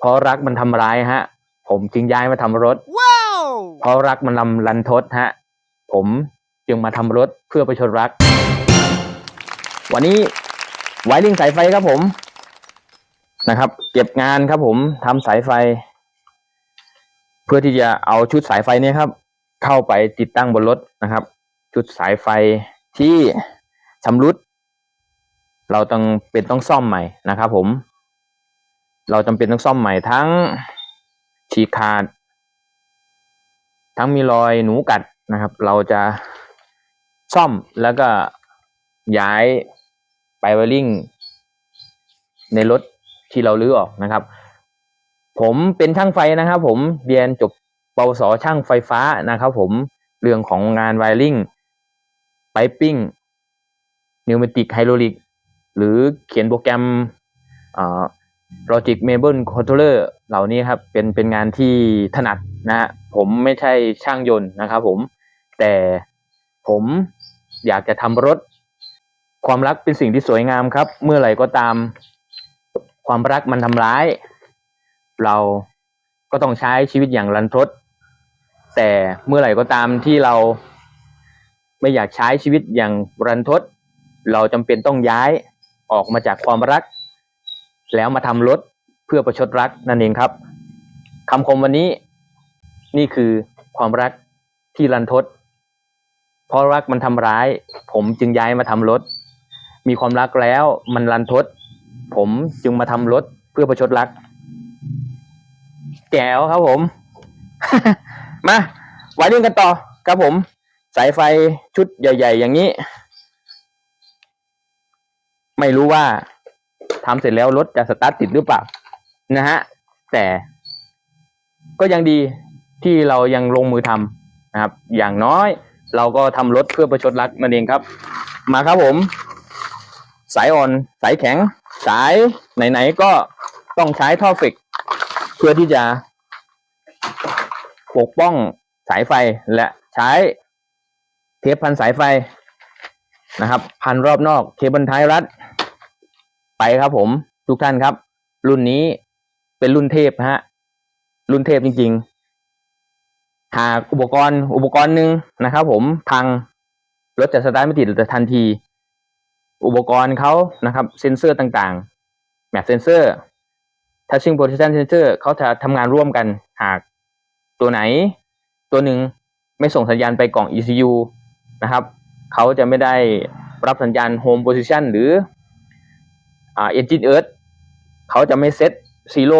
เพราะรักมันทำร้ายฮะ ผมจึงย้ายมาทำรถ Wow! เพราะรักมันลำลันทดฮะ ผมจึงมาทำรถเพื่อประชดรัก วันนี้ไวริงสายไฟครับผมนะครับ เก็บงานครับผมทำสายไฟ เพื่อที่จะเอาชุดสายไฟเนี้ครับ เข้าไปติดตั้งบนรถนะครับ ชุดสายไฟที่ชำรุด เราต้องเป็นต้องซ่อมใหม่นะครับผม เราจำเป็นต้องซ่อมใหม่ทั้งฉีกขาด ทั้งมีรอยหนูกัดนะครับ เราจะซ่อมแล้วก็ย้ายไปไวริ่งในรถที่เราลื้อออกนะครับ ผมเป็นช่างไฟนะครับ ผมเรียนจบปวสช่างไฟฟ้านะครับ ผมเรื่องของงานไวริ่งไปปิ้งนิวเมติกไฮโดรลิก หรือเขียนโปรแกรมอ่า Logic Mabel Controller เหล่านี้ครับ เป็นเป็นงานที่ถนัดนะฮะผมไม่ใช่ช่างยนต์นะครับผม แต่ผมอยากจะทำรถ ความรักเป็นสิ่งที่สวยงามครับ เมื่อไหร่ก็ตาม ความรักมันทำร้าย เราก็ต้องใช้ชีวิตอย่างรันทด แต่เมื่อไหร่ก็ตามที่เราไม่อยากใช้ชีวิตอย่างรันทด เราจำเป็นต้องย้ายออกมาจากความรัก แล้วมาทำรถเพื่อประชดรักนั่นเองครับคำคมวันนี้นี่คือความรักที่รันทด เพราะรักมันทำร้าย ผมจึงย้ายมาทำรถ มีความรักแล้วมันรันทด ผมจึงมาทำรถเพื่อประชดรักแก้วครับผม มาไว้เรื่องกันต่อครับผม สายไฟชุดใหญ่ ๆ อย่างนี้ ไม่รู้ว่า ทำเสร็จแล้วรถจะสตาร์ทติดหรือเปล่านะฮะแต่ก็ยังดีที่เรายังลงมือทำนะครับ อย่างน้อยเราก็ทำรถเพื่อประชดรักนั่นเองครับ มาครับผม สายอ่อนสายแข็ง สายไหนๆก็ต้องใช้ท่อเฟกเพื่อที่จะ ปกป้องสายไฟและใช้เทปพันสายไฟนะครับ พันรอบนอกเคเบิลท้ายรัด ไปครับผมทุกท่านครับ รุ่นนี้เป็นรุ่นเทพนะฮะ รุ่นเทพจริง ๆ หากอุปกรณ์อุปกรณ์หนึ่งนะครับผมพังรถจะสตาร์ทไม่ติดแต่ทันที อุปกรณ์เขานะครับ เซนเซอร์ต่างๆแมปเซนเซอร์ touching position sensor เขาจะทำงานร่วมกันหากตัวไหน ตัวหนึ่งไม่ส่งสัญญาณไปกล่อง ECU นะครับ เขาจะไม่ได้รับสัญญาณ home position หรือ อ่า engine earth เขาจะไม่เซตซีโร่